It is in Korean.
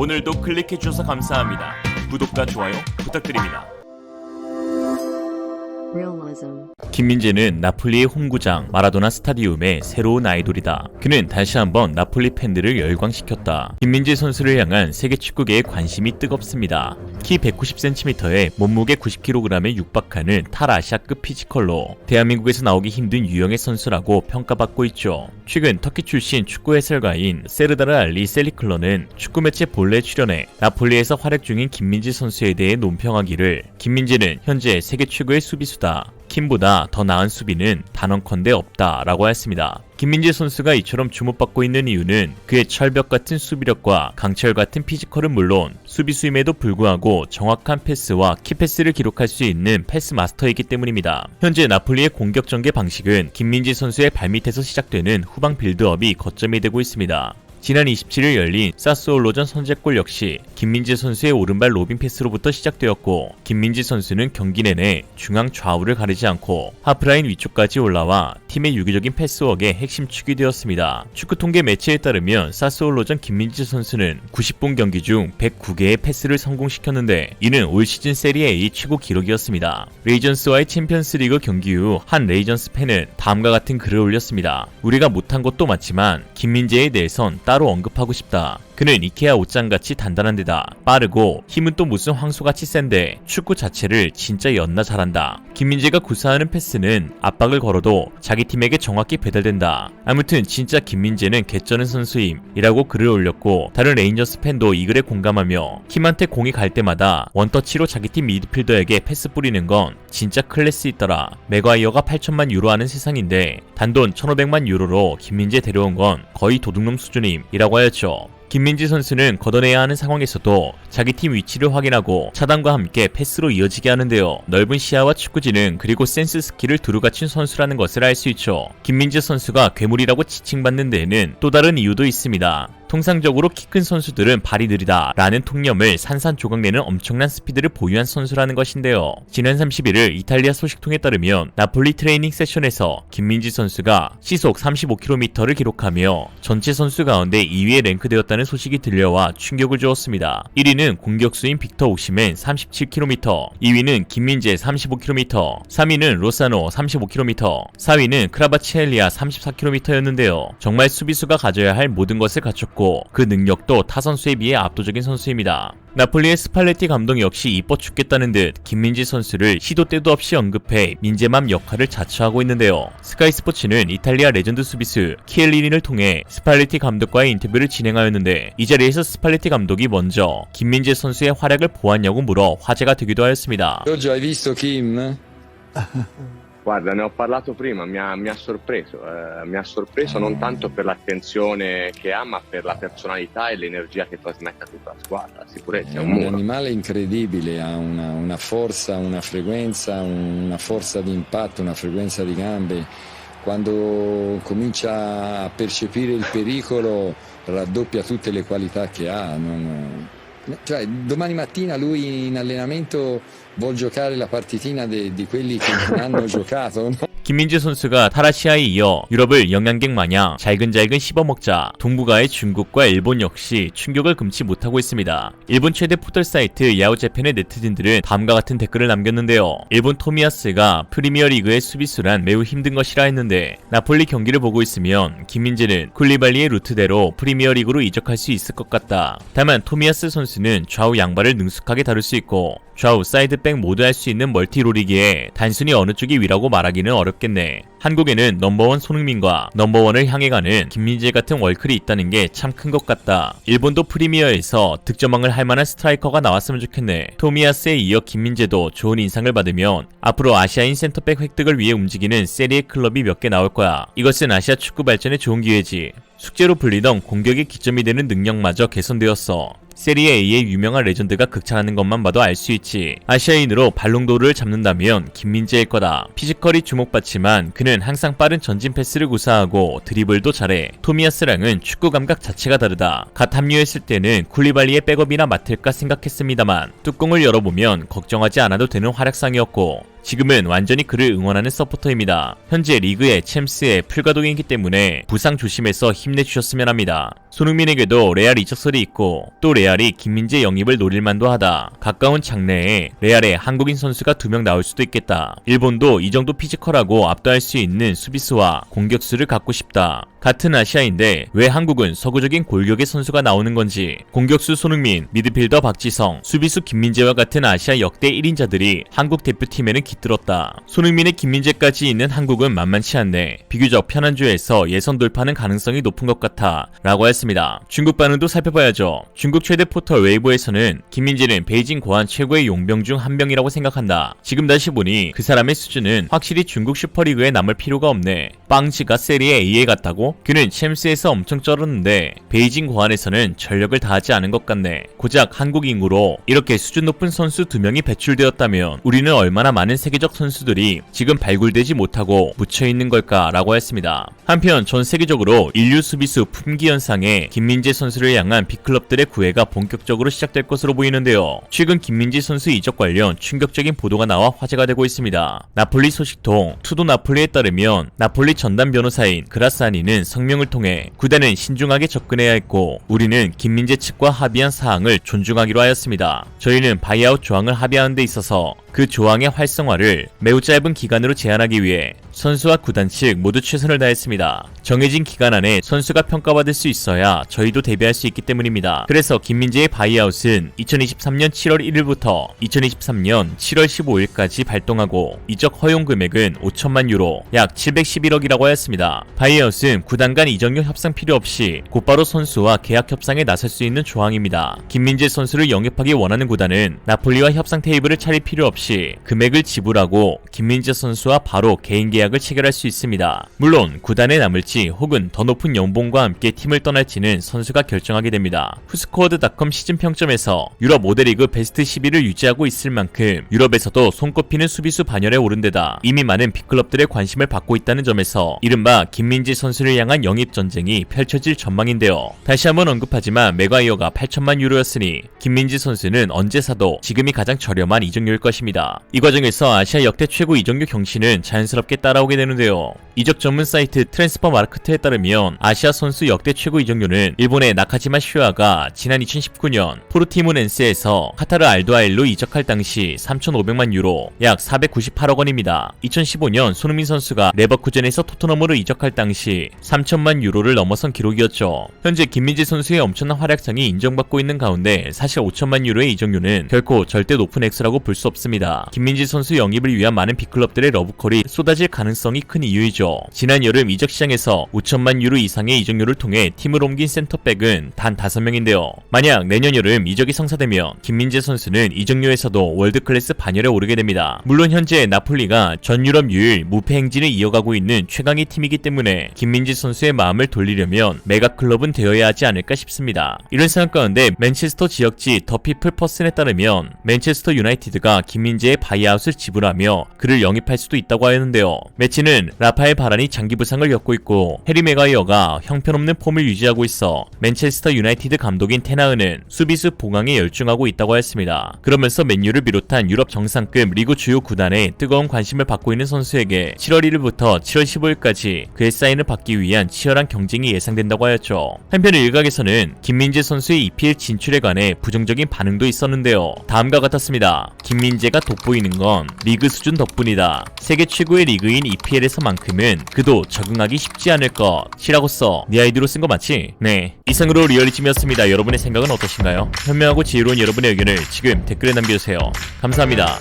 오늘도 클릭해 주셔서 감사합니다. 구독과 좋아요 부탁드립니다. 김민재는 나폴리의 홈구장 마라도나 스타디움의 새로운 아이돌이다. 그는 다시 한번 나폴리 팬들을 열광시켰다. 김민재 선수를 향한 세계 축구계의 관심이 뜨겁습니다. 키 190cm에 몸무게 90kg에 육박하는 탈아시아급 피지컬로 대한민국에서 나오기 힘든 유형의 선수라고 평가받고 있죠. 최근 터키 출신 축구 해설가인 세르다르 알리 셀리클러는 축구 매체 본래 출연해 나폴리에서 활약 중인 김민재 선수에 대해 논평하기를 김민재는 현재 세계 최고의 수비수다. 킴보다 더 나은 수비는 단언컨대 없다라고 했습니다. 김민재 선수가 이처럼 주목받고 있는 이유는 그의 철벽 같은 수비력과 강철 같은 피지컬은 물론 수비수임에도 불구하고 정확한 패스와 키패스를 기록할 수 있는 패스 마스터이기 때문입니다. 현재 나폴리의 공격 전개 방식은 김민재 선수의 발밑에서 시작되는 후방 빌드업이 거점이 되고 있습니다. 지난 27일 열린 사스올로전 선제골 역시 김민재 선수의 오른발 로빙 패스로부터 시작되었고 김민재 선수는 경기 내내 중앙 좌우를 가리지 않고 하프라인 위쪽까지 올라와 팀의 유기적인 패스웍의 핵심 축이 되었습니다. 축구 통계 매체에 따르면 사스올로전 김민재 선수는 90분 경기 중 109개의 패스를 성공시켰는데 이는 올 시즌 세리에 A 최고 기록이었습니다. 레이전스와의 챔피언스리그 경기 후 한 레이전스 팬은 다음과 같은 글을 올렸습니다. 우리가 못한 것도 맞지만 김민재에 대해선 따로 언급하고 싶다. 그는 이케아 옷장같이 단단한 데다 빠르고 힘은 또 무슨 황소같이 센데 축구 자체를 진짜 연나 잘한다. 김민재가 구사하는 패스는 압박을 걸어도 자기 팀에게 정확히 배달된다. 아무튼 진짜 김민재는 개쩌는 선수임 이라고 글을 올렸고 다른 레인저스 팬도 이 글에 공감하며 킴한테 공이 갈 때마다 원터치로 자기 팀 미드필더에게 패스 뿌리는 건 진짜 클래스 있더라. 맥과이어가 8천만 유로 하는 세상인데 단돈 1,500만 유로로 김민재 데려온 건 거의 도둑놈 수준임 이라고 하였죠. 김민지 선수는 걷어내야 하는 상황에서도 자기 팀 위치를 확인하고 차단과 함께 패스로 이어지게 하는데요. 넓은 시야와 축구지능 그리고 센스 스킬을 두루 갖춘 선수라는 것을 알 수 있죠. 김민지 선수가 괴물이라고 지칭받는 데에는 또 다른 이유도 있습니다. 통상적으로 키 큰 선수들은 발이 느리다 라는 통념을 산산조각내는 엄청난 스피드를 보유한 선수라는 것인데요. 지난 31일 이탈리아 소식통에 따르면 나폴리 트레이닝 세션에서 김민지 선수가 시속 35km를 기록하며 전체 선수 가운데 2위에 랭크되었다는 소식이 들려와 충격을 주었습니다. 1위는 공격수인 빅터 옥시맨 37km, 2위는 김민재 35km, 3위는 로사노 35km, 4위는 크라바치엘리아 34km였는데요. 정말 수비수가 가져야 할 모든 것을 갖췄고 그 능력도 타 선수에 비해 압도적인 선수입니다. 나폴리의 스팔레티 감독 역시 이뻐 죽겠다는 듯 김민지 선수를 시도 때도 없이 언급해 민재맘 역할을 자처하고 있는데요. 스카이 스포츠는 이탈리아 레전드 수비수 키엘리니를 통해 스팔레티 감독과의 인터뷰를 진행하였는데 이 자리에서 스팔레티 감독이 먼저 김민재 선수의 활약을 보았냐고 물어 화제가 되기도 하였습니다. Guarda, ne ho parlato prima, mi ha, mi ha sorpreso, eh, mi ha sorpreso non tanto per l'attenzione che ha, ma per la personalità e l'energia che trasmette a tutta la squadra, sicurezza, È un un muro. animale incredibile, ha una, una forza, una frequenza, una forza di impatto, una frequenza di gambe. Quando comincia a percepire il pericolo raddoppia tutte le qualità che ha. non- cioè, domani mattina lui in allenamento vuol giocare la partitina de- di quelli che non hanno giocato. no? 김민재 선수가 타라시아에 이어 유럽을 영양갱 마냥 잘근잘근 씹어먹자 동북아의 중국과 일본 역시 충격을 금치 못하고 있습니다. 일본 최대 포털 사이트 야후재팬의 네티즌들은 다음과 같은 댓글을 남겼는데요. 일본 토미야스가 프리미어리그의 수비수란 매우 힘든 것이라 했는데 나폴리 경기를 보고 있으면 김민재는 쿨리발리의 루트대로 프리미어리그로 이적할 수 있을 것 같다. 다만 토미야스 선수는 좌우 양발을 능숙하게 다룰 수 있고 좌우 사이드백 모두 할 수 있는 멀티롤이기에 단순히 어느 쪽이 위라고 말하기는 어렵 겠네. 한국에는 넘버원 손흥민과 넘버원을 향해 가는 김민재 같은 월클이 있다는 게 참 큰 것 같다. 일본도 프리미어에서 득점왕을 할 만한 스트라이커가 나왔으면 좋겠네. 토미야스에 이어 김민재도 좋은 인상을 받으면 앞으로 아시아인 센터백 획득을 위해 움직이는 세리에 클럽이 몇 개 나올 거야. 이것은 아시아 축구 발전에 좋은 기회지. 숙제로 불리던 공격의 기점이 되는 능력마저 개선되었어. 세리에 A의 유명한 레전드가 극찬하는 것만 봐도 알 수 있지. 아시아인으로 발롱도르를 잡는다면 김민재일 거다. 피지컬이 주목받지만 그는 항상 빠른 전진 패스를 구사하고 드리블도 잘해. 토미야스랑은 축구 감각 자체가 다르다. 갓 합류했을 때는 쿨리발리의 백업이나 맡을까 생각했습니다만 뚜껑을 열어보면 걱정하지 않아도 되는 활약상이었고 지금은 완전히 그를 응원하는 서포터입니다. 현재 리그의 챔스에 풀가동이기 때문에 부상 조심해서 힘내주셨으면 합니다. 손흥민에게도 레알 이적설이 있고 또 레알이 김민재 영입을 노릴 만도 하다. 가까운 장래에 레알에 한국인 선수가 두 명 나올 수도 있겠다. 일본도 이 정도 피지컬하고 압도할 수 있는 수비수와 공격수를 갖고 싶다. 같은 아시아인데 왜 한국은 서구적인 골격의 선수가 나오는 건지 공격수 손흥민, 미드필더 박지성, 수비수 김민재와 같은 아시아 역대 1인자들이 한국 대표팀에는 깃들었다. 손흥민의 김민재까지 있는 한국은 만만치 않네. 비교적 편한 조에서 예선 돌파는 가능성이 높은 것 같아 라고 했습니다. 중국 반응도 살펴봐야죠. 중국 최대 포털 웨이보에서는 김민재는 베이징 고안 최고의 용병 중 한 명이라고 생각한다. 지금 다시 보니 그 사람의 수준은 확실히 중국 슈퍼리그에 남을 필요가 없네. 빵지가 세리에 A에 갔다고? 그는 챔스에서 엄청 쩔었는데 베이징 고안에서는 전력을 다하지 않은 것 같네. 고작 한국인으로 이렇게 수준 높은 선수 두 명이 배출되었다면 우리는 얼마나 많은 세계적 선수들이 지금 발굴되지 못하고 묻혀 있는 걸까라고 했습니다. 한편 전 세계적으로 인류 수비수 품귀 현상에 김민재 선수를 향한 빅클럽들의 구애가 본격적으로 시작될 것으로 보이는데요. 최근 김민재 선수 이적 관련 충격적인 보도가 나와 화제가 되고 있습니다. 나폴리 소식통 투도 나폴리에 따르면 나폴리 전담 변호사인 그라사니는 성명을 통해 구단은 신중하게 접근해야 했고 우리는 김민재 측과 합의한 사항을 존중하기로 하였습니다. 저희는 바이아웃 조항을 합의하는 데 있어서 그 조항의 활성화를 매우 짧은 기간으로 제한하기 위해 선수와 구단 측 모두 최선을 다했습니다. 정해진 기간 안에 선수가 평가받을 수 있어야 저희도 대비할 수 있기 때문입니다. 그래서 김민재의 바이아웃은 2023년 7월 1일부터 2023년 7월 15일까지 발동하고 이적 허용 금액은 5천만 유로, 약 711억이라고 하였습니다. 바이아웃은 구단 간 이적료 협상 필요 없이 곧바로 선수와 계약 협상에 나설 수 있는 조항입니다. 김민재 선수를 영입하기 원하는 구단은 나폴리와 협상 테이블을 차릴 필요 없이 금액을 지불하고 김민재 선수와 바로 개인 계약을 체결할 수 있습니다. 물론 구단에 남을지 혹은 더 높은 연봉과 함께 팀을 떠날지는 선수가 결정하게 됩니다. 후스코어드닷컴 시즌 평점에서 유럽 5대 리그 베스트 10위를 유지하고 있을 만큼 유럽에서도 손꼽히는 수비수 반열에 오른 데다 이미 많은 빅클럽들의 관심을 받고 있다는 점에서 이른바 김민재 선수를 향한 영입 전쟁이 펼쳐질 전망인데요. 다시 한번 언급하지만 맥과이어가 8천만 유로였으니 김민재 선수는 언제 사도 지금이 가장 저렴한 이적료일 것입니다. 이 과정에서 아시아 역대 최고 이적료 경신은 자연스럽게 따라오게 되는데요. 이적 전문 사이트 트랜스퍼 마르크트에 따르면 아시아 선수 역대 최고 이적료는 일본의 나카지마 슈아가 지난 2019년 포르티모넨스에서 카타르 알도아일로 이적할 당시 3,500만 유로, 약 498억 원입니다. 2015년 손흥민 선수가 레버쿠젠에서 토트넘으로 이적할 당시 3천만 유로를 넘어선 기록이었죠. 현재 김민재 선수의 엄청난 활약상이 인정받고 있는 가운데 사실 5천만 유로의 이적료는 결코 절대 높은 액수라고 볼 수 없습니다. 김민재 선수 영입을 위한 많은 빅클럽들의 러브콜이 쏟아질 가능성이 큰 이유이죠. 지난 여름 이적 시장에서 5천만 유로 이상의 이적료를 통해 팀을 옮긴 센터백은 단 5명인데요. 만약 내년 여름 이적이 성사되면 김민재 선수는 이적료에서도 월드클래스 반열에 오르게 됩니다. 물론 현재 나폴리가 전 유럽 유일 무패 행진을 이어가고 있는 최강의 팀이기 때문에 김민재 선수의 마음을 돌리려면 메가 클럽은 되어야 하지 않을까 싶습니다. 이런 상황 가운데 맨체스터 지역지 더 피플 퍼슨에 따르면 맨체스터 유나이티드가 김민 재의 바이아웃을 지불하며 그를 영입할 수도 있다고 하였는데요. 매치는 라파엘 바란이 장기 부상을 겪고 있고 해리 메가이어가 형편없는 폼을 유지하고 있어 맨체스터 유나이티드 감독인 테나은은 수비수 봉황에 열중하고 있다고 했습니다. 그러면서 맨유를 비롯한 유럽 정상급 리그 주요 구단에 뜨거운 관심을 받고 있는 선수에게 7월 1일부터 7월 15일까지 그의 사인을 받기 위한 치열한 경쟁이 예상된다고 하였죠. 한편 일각에서는 김민재 선수의 EPL 진출에 관해 부정적인 반응도 있었는데요. 다음과 같았습니다. 김민재 가 돋보이는 건 리그 수준 덕분이다. 세계 최고의 리그인 EPL에서만큼은 그도 적응하기 쉽지 않을 것이라고 써. 네 아이디로 쓴 거 맞지? 네. 이상으로 리얼리즘이었습니다. 여러분의 생각은 어떠신가요? 현명하고 지혜로운 여러분의 의견을 지금 댓글에 남겨주세요. 감사합니다.